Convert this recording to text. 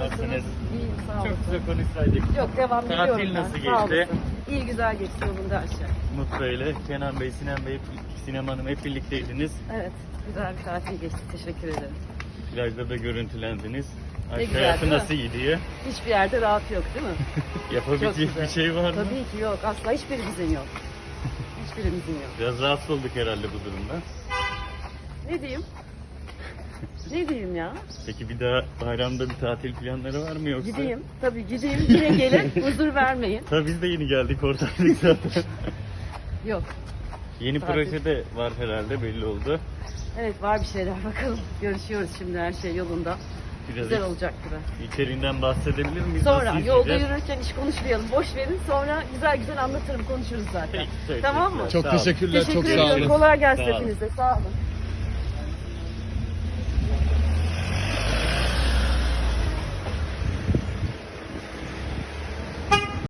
Nasılsınız? İyiyim sağ olun. Çok güzel konuşsaydık. Yok devam Tatil ediyorum ben. nasıl Sağ geçti? olasın. İyi güzel geçti yolunda şey. Mutlu ile Kenan Bey, Sinan Bey, Sinem Hanım hep birlikteydiniz. Evet güzel bir tatil geçti. Teşekkür ederim. Plajda da görüntülendiniz. Aşk güzel, hayatı değil mi? nasıl gidiyor? Hiçbir yerde rahat yok değil mi? Çok Yapabileceği güzel. bir şey var mı? Tabii ki yok. Asla hiçbirimizin yok. Hiçbirimizin yok. Biraz rahatsız olduk herhalde bu durumda. Ne diyeyim? Ne diyeyim ya? Peki bir daha bayramda bir tatil planları var mı yoksa? Gideyim. Tabii gideyim. Yine gelin. Huzur vermeyin. Tabii biz de yeni geldik oradaydık zaten. Yok. yeni Tatil. proje de var herhalde belli oldu. Evet var bir şeyler bakalım. Görüşüyoruz şimdi her şey yolunda. Biraz Güzel olacak gibi. içeriğinden bahsedebilir miyiz? Sonra Nasıl yolda izleyeceğiz? yürürken hiç konuşmayalım. Boş verin. Sonra güzel güzel anlatırım. Konuşuruz zaten. Peki, Tamam mı? Çok Sağ olun. teşekkürler, Teşekkür çok sağ ediyorum. olun. Kolay gelsin Sağ olun. hepinize. Sağ olun.